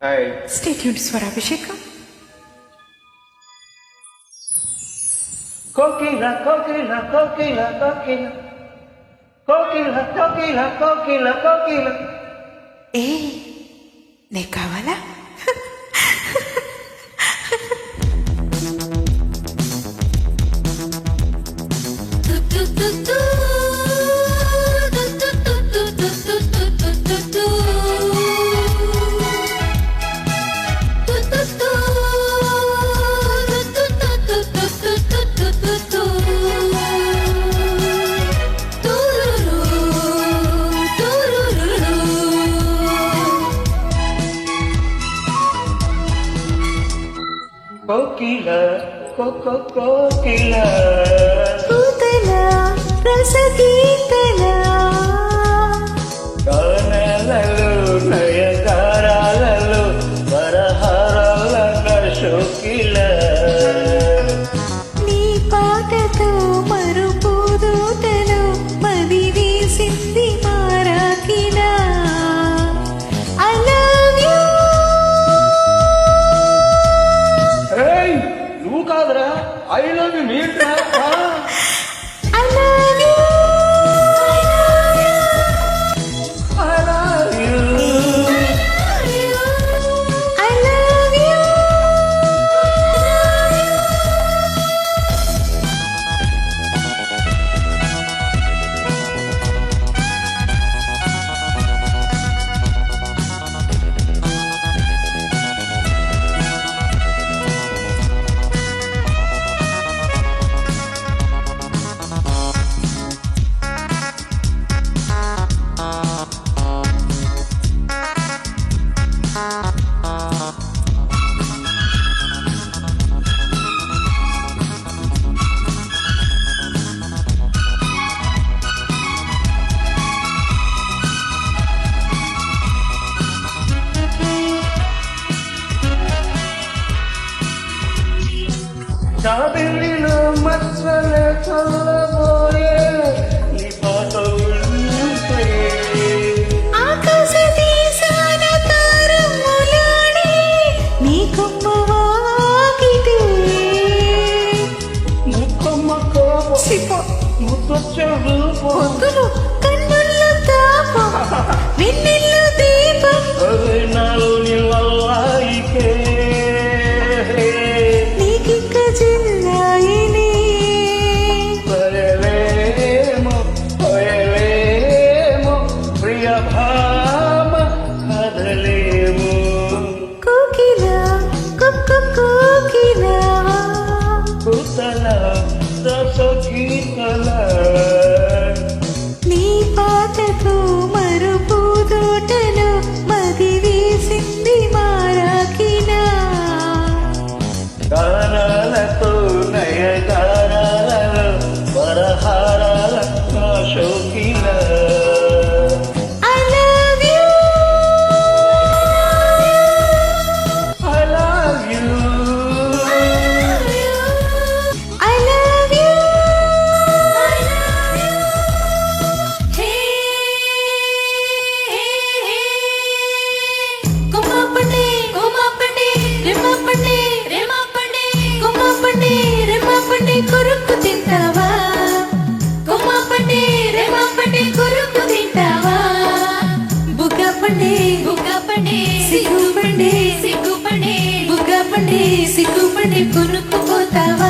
Hey. Stay tuned for Abhishekam. Kokila, kokila, kokila, kokila. Kokila, kokila, kokila, kokila. Ehi, ne cavala? tu, tu, tu, tu. కోకిల కోకో కోకిల. కూతల రసగీతల గానాలలో నయగారాలలో వరహారాల శోకిల నీ పాటతో ಹಂಗಾದ್ರೆ ಐ ಲವ್ ಯು జాబిల్లిలో మచ్చలే చల్లబోయే నీ పాట వింటే ఆకాశ దేశాన తారములాడే నీ కొమ్మ వాకిటే ముక్కమ్మ కోపం సిపో ముద్దొచ్చడు సిగ్గుపడి సిగ్గుపడి కొనుక్కుపోతావా